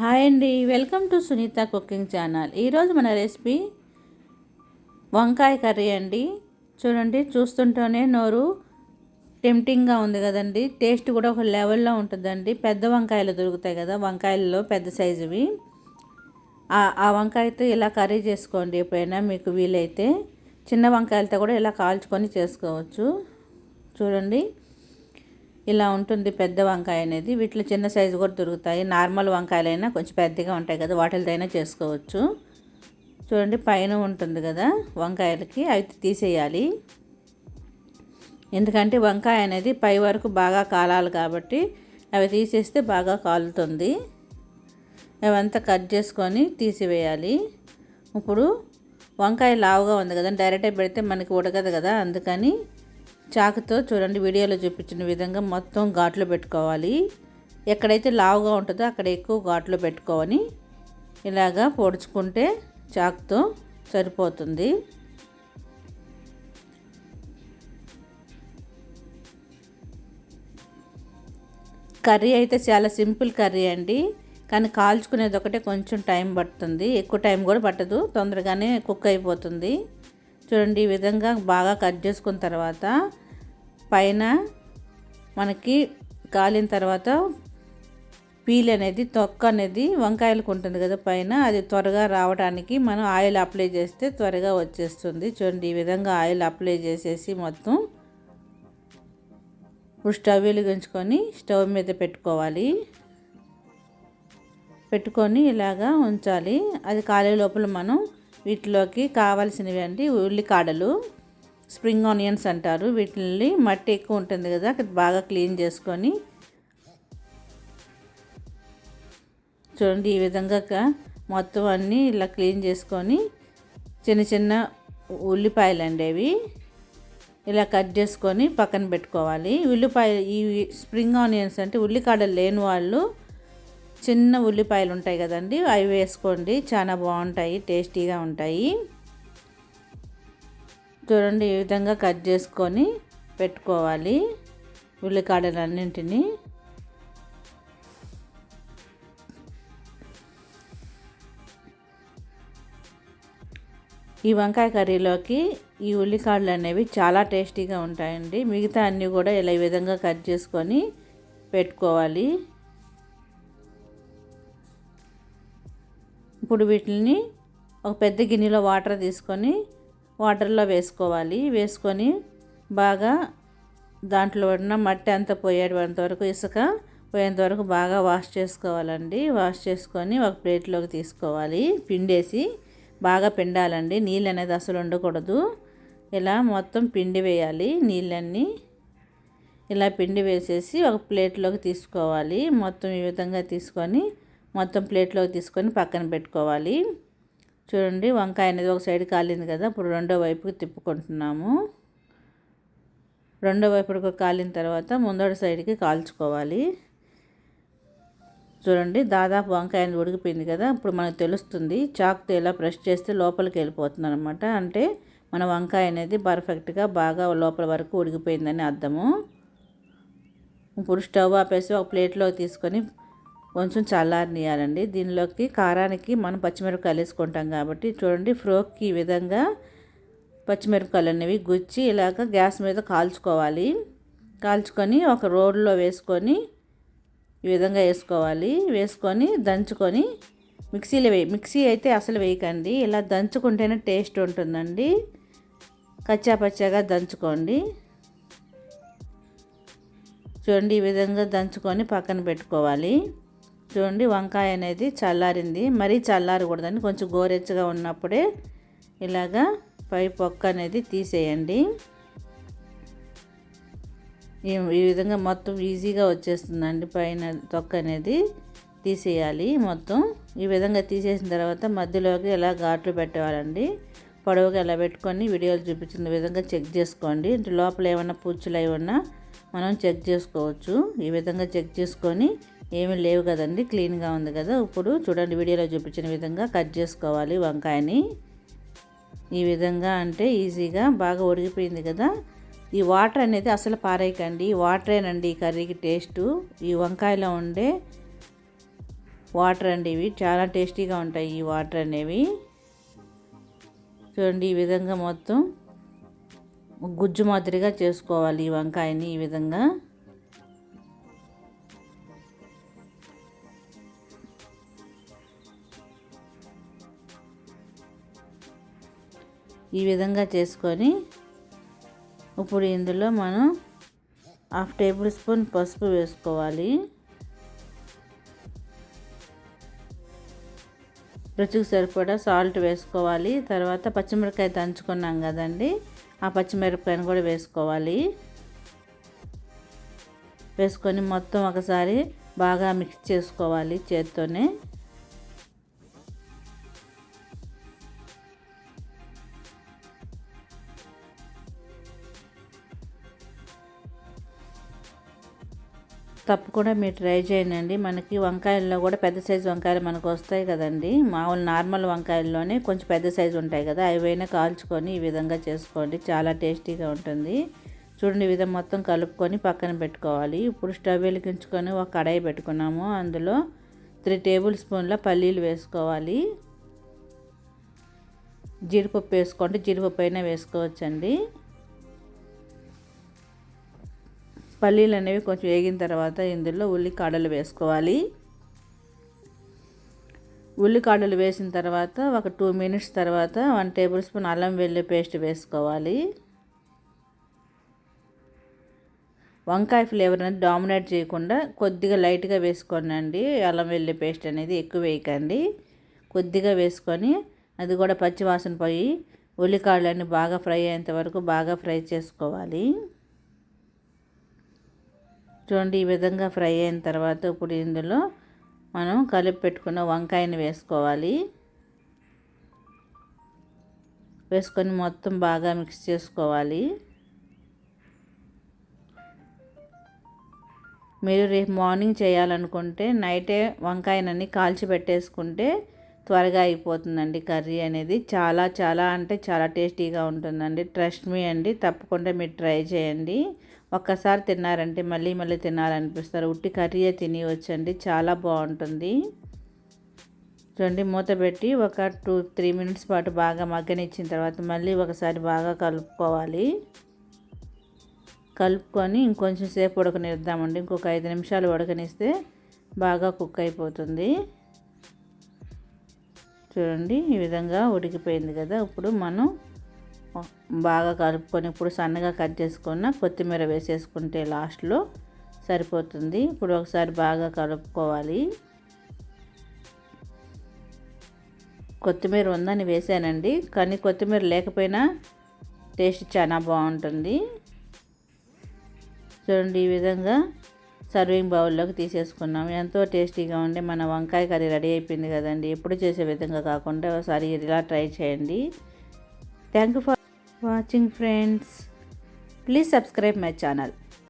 Hi అండి. Welcome to Sunitha cooking channel. ఈరోజు మన రెసిపీ వంకాయ కర్రీ అండి. చూడండి చూస్తుంటేనే నోరు టెంప్టింగ్గా ఉంది కదండి. టేస్ట్ కూడా ఒక లెవెల్లో ఉంటుందండి. పెద్ద వంకాయలు దొరుకుతాయి కదా వంకాయల్లో పెద్ద సైజువి ఆ వంకాయతో ఇలా కర్రీ చేసుకోండి ఎప్పుడైనా మీకు వీలైతే. చిన్న వంకాయలతో కూడా ఇలా కాల్చుకొని చేసుకోవచ్చు. చూడండి. ఇలా ఉంటుంది పెద్ద వంకాయ అనేది. వీటిలో చిన్న సైజు కూడా దొరుకుతాయి. నార్మల్ వంకాయలైనా కొంచెం పెద్దగా ఉంటాయి కదా వాటితో అయినా చేసుకోవచ్చు. చూడండి పైన ఉంటుంది కదా వంకాయలకి. అవి తీసేయాలి. ఎందుకంటే వంకాయ అనేది పై వరకు బాగా కాలాలి కాబట్టి అవి తీసేస్తే బాగా కాలుతుంది. అవంతా కట్ చేసుకొని తీసివేయాలి. ఇప్పుడు వంకాయ లావుగా ఉంది కదా డైరెక్ట్గా పెడితే మనకి ఉడకదు కదా అందుకని చాకుతో చూడండి వీడియోలో చూపించిన విధంగా మొత్తం ఘాట్లో పెట్టుకోవాలి. ఎక్కడైతే లావుగా ఉంటుందో అక్కడ ఎక్కువ ఘాట్లో పెట్టుకోవని ఇలాగా పొడుచుకుంటే చాకుతో సరిపోతుంది. కర్రీ అయితే చాలా సింపుల్ కర్రీ అండి. కానీ కాల్చుకునేది ఒకటే కొంచెం టైం పడుతుంది. ఎక్కువ టైం కూడా పట్టదు. తొందరగానే కుక్ అయిపోతుంది. చూడండి ఈ విధంగా బాగా కట్ చేసుకున్న తర్వాత పైన మనకి కాలిన తర్వాత పీల్ అనేది తొక్క అనేది వంకాయలకు ఉంటుంది కదా పైన అది త్వరగా రావడానికి మనం ఆయిల్ అప్లై చేస్తే త్వరగా వచ్చేస్తుంది. చూడండి ఈ విధంగా ఆయిల్ అప్లై చేసేసి మొత్తం ఇప్పుడు స్టవ్ వెలిగించుకొని స్టవ్ మీద పెట్టుకోవాలి. పెట్టుకొని ఇలాగా ఉంచాలి. అది కాలే లోపల మనం వీటిలోకి కావాల్సినవి అండి ఉల్లికాడలు స్ప్రింగ్ ఆనియన్స్ అంటారు. వీటిని మట్టి ఎక్కువ ఉంటుంది కదా అక్కడ బాగా క్లీన్ చేసుకొని చూడండి ఈ విధంగా మొత్తం అన్నీ ఇలా క్లీన్ చేసుకొని చిన్న చిన్న ఉల్లిపాయలు అండి అవి. ఇలా కట్ చేసుకొని పక్కన పెట్టుకోవాలి. ఉల్లిపాయ ఈ స్ప్రింగ్ ఆనియన్స్ అంటే ఉల్లికాడలు లేని వాళ్ళు చిన్న ఉల్లిపాయలు ఉంటాయి కదండి అవి వేసుకోండి. చాలా బాగుంటాయి టేస్టీగా ఉంటాయి. చూడండి ఈ విధంగా కట్ చేసుకొని పెట్టుకోవాలి ఉల్లికాడలన్నింటినీ. ఈ వంకాయ కర్రీలోకి ఈ ఉల్లికాడలు అనేవి చాలా టేస్టీగా ఉంటాయండి. మిగతా అన్నీ కూడా ఇలా ఈ విధంగా కట్ చేసుకొని పెట్టుకోవాలి. ఇప్పుడు వీటిని ఒక పెద్ద గిన్నెలో వాటర్ తీసుకొని వాటర్లో వేసుకోవాలి. వేసుకొని బాగా దాంట్లో ఉన్న మట్టి అంతా పోయేంత వరకు ఇసుక పోయేంత వరకు బాగా వాష్ చేసుకోవాలండి. వాష్ చేసుకొని ఒక ప్లేట్లోకి తీసుకోవాలి. పిండేసి బాగా పిండాలండి. నీళ్ళు అనేది అసలు ఉండకూడదు. ఇలా మొత్తం పిండి వేయాలి. నీళ్ళన్నీ ఇలా పిండి వేసేసి ఒక ప్లేట్లోకి తీసుకోవాలి. మొత్తం ఈ విధంగా తీసుకొని మొత్తం ప్లేట్లోకి తీసుకొని పక్కన పెట్టుకోవాలి. చూడండి వంకాయ అనేది ఒక సైడ్ కాలింది కదా ఇప్పుడు రెండో వైపుకి తిప్పుకుంటున్నాము. రెండో వైపుకి కాలిన తర్వాత ముందడి సైడ్కి కాల్చుకోవాలి. చూడండి దాదాపు వంకాయ ఉడికిపోయింది కదా ఇప్పుడు మనకు తెలుస్తుంది చాక్తో ఇలా ప్రెస్ చేస్తే లోపలికి వెళ్ళిపోతుంది అనమాట అంటే మన వంకాయ అనేది పర్ఫెక్ట్గా బాగా లోపల వరకు ఉడికిపోయిందని అర్థము. ఇప్పుడు స్టవ్ ఆపేసి ఒక ప్లేట్లో తీసుకొని కొంచెం చల్లారనియాలండి దీనిలోకి కారానికి మనం పచ్చిమిరపకాయలు వేసుకుంటాం కాబట్టి చూడండి ఫ్రోక్కి ఈ విధంగా పచ్చిమిరపకాయలు అనేవి గుచ్చి ఇలాగ గ్యాస్ మీద కాల్చుకోవాలి. కాల్చుకొని ఒక రోడ్లో వేసుకొని ఈ విధంగా వేసుకోవాలి. వేసుకొని దంచుకొని మిక్సీలో వేయి. మిక్సీ అయితే అసలు వేయకండి. ఇలా దంచుకుంటేనే టేస్ట్ ఉంటుందండి. కచ్చా పచ్చాగా దంచుకోండి. చూడండి ఈ విధంగా దంచుకొని పక్కన పెట్టుకోవాలి. చూడండి వంకాయ అనేది చల్లారింది. మరీ చల్లారకూడదని కొంచెం గోరెచ్చగా ఉన్నప్పుడే ఇలాగా పై పొక్క అనేది తీసేయండి. ఈ విధంగా మొత్తం ఈజీగా వచ్చేస్తుందండి పైన తొక్క అనేది తీసేయాలి మొత్తం. ఈ విధంగా తీసేసిన తర్వాత మధ్యలోకి ఇలా ఘాట్లు పెట్టేవాలండి పొడవుగా ఎలా పెట్టుకొని వీడియోలు చూపించిన విధంగా చెక్ చేసుకోండి. లోపల ఏమైనా పుచ్చులు అయి ఉన్నా మనం చెక్ చేసుకోవచ్చు. ఈ విధంగా చెక్ చేసుకొని ఏమీ లేవు కదండి క్లీన్గా ఉంది కదా. ఇప్పుడు చూడండి వీడియోలో చూపించిన విధంగా కట్ చేసుకోవాలి వంకాయని. ఈ విధంగా అంటే ఈజీగా బాగా ఉడికిపోయింది కదా. ఈ వాటర్ అనేది అసలు పారేయకండి. వాటరేనండి ఈ కర్రీకి టేస్టు. ఈ వంకాయలో ఉండే వాటర్ అండి ఇవి. చాలా టేస్టీగా ఉంటాయి ఈ వాటర్ అనేవి. చూడండి ఈ విధంగా మొత్తం గుజ్జు మాదిరిగా చేసుకోవాలి ఈ వంకాయని ఈ విధంగా. ఈ విధంగా చేసుకొని ఇప్పుడు ఇందులో మనం హాఫ్ టేబుల్ స్పూన్ పసుపు వేసుకోవాలి. రుచికి సరిపడా సాల్ట్ వేసుకోవాలి. తర్వాత పచ్చిమిరపకాయ దంచుకున్నాం కదండి. ఆ పచ్చిమిరపకాయను కూడా వేసుకోవాలి. వేసుకొని మొత్తం ఒకసారి బాగా మిక్స్ చేసుకోవాలి చేత్తోనే. తప్పకుండా మీరు ట్రై చేయండి. మనకి వంకాయల్లో కూడా పెద్ద సైజు వంకాయలు మనకు వస్తాయి కదండి. మామూలు నార్మల్ వంకాయల్లోనే కొంచెం పెద్ద సైజు ఉంటాయి కదా. అవైనా కాల్చుకొని ఈ విధంగా చేసుకోండి. చాలా టేస్టీగా ఉంటుంది. చూడండి ఈ విధంగా మొత్తం కలుపుకొని పక్కన పెట్టుకోవాలి. ఇప్పుడు స్టవ్ వెలిగించుకొని ఒక కడాయి పెట్టుకున్నాము. అందులో త్రీ టేబుల్ స్పూన్ల పల్లీలు వేసుకోవాలి. జీడిపప్పు వేసుకోండి. జీడిపప్పు అయినా వేసుకోవచ్చండి. పల్లీలు అనేవి కొంచెం వేగిన తర్వాత ఇందులో ఉల్లికాడలు వేసుకోవాలి. ఉల్లికాడలు వేసిన తర్వాత ఒక టూ మినిట్స్ తర్వాత వన్ టేబుల్ స్పూన్ అల్లం వెల్లి పేస్ట్ వేసుకోవాలి. వంకాయ ఫ్లేవర్ అనేది డామినేట్ చేయకుండా కొద్దిగా లైట్గా వేసుకోనండి. అల్లం వెల్లి పేస్ట్ అనేది ఎక్కువ వేయకండి. కొద్దిగా వేసుకొని అది కూడా పచ్చివాసన పోయి ఉల్లికాడలన్నీ బాగా ఫ్రై అయ్యేంత వరకు బాగా ఫ్రై చేసుకోవాలి. చూడండి ఈ విధంగా ఫ్రై అయిన తర్వాత ఇప్పుడు ఇందులో మనం కలిపి పెట్టుకున్న వంకాయని వేసుకోవాలి. వేసుకొని మొత్తం బాగా మిక్స్ చేసుకోవాలి. మీరు రేపు మార్నింగ్ చేయాలనుకుంటే నైటే వంకాయనని కాల్చి పెట్టేసుకుంటే త్వరగా అయిపోతుందండి కర్రీ అనేది. చాలా చాలా అంటే చాలా టేస్టీగా ఉంటుందండి. ట్రస్ట్ మీ అండి తప్పకుండా మీరు ట్రై చేయండి. ఒక్కసారి తిన్నారంటే మళ్ళీ మళ్ళీ తినాలనిపిస్తారు. ఉట్టి కర్రీయే తినివచ్చండి చాలా బాగుంటుంది. చూడండి మూత పెట్టి ఒక టూ త్రీ మినిట్స్ పాటు బాగా మగ్గనిచ్చిన తర్వాత మళ్ళీ ఒకసారి బాగా కలుపుకోవాలి. కలుపుకొని ఇంకొంచెం సేపు ఉడకనిద్దామండి. ఇంకొక ఐదు నిమిషాలు ఉడకనిస్తే బాగా కుక్ అయిపోతుంది. చూడండి ఈ విధంగా ఉడికిపోయింది కదా. ఇప్పుడు మనం బాగా కలుపుకొని ఇప్పుడు సన్నగా కట్ చేసుకున్న కొత్తిమీర వేసేసుకుంటే లాస్ట్లో సరిపోతుంది. ఇప్పుడు ఒకసారి బాగా కలుపుకోవాలి. కొత్తిమీర ఉందని వేసానండి కానీ కొత్తిమీర లేకపోయినా టేస్ట్ చాలా బాగుంటుంది. చూడండి ఈ విధంగా సర్వింగ్ బౌల్లోకి తీసేసుకున్నాం. ఎంతో టేస్టీగా ఉండే మన వంకాయ కర్రీ రెడీ అయిపోయింది కదండి. ఎప్పుడు చేసే విధంగా కాకుండా ఒకసారి ఇలా ట్రై చేయండి. Thank you for watching friends please subscribe my channel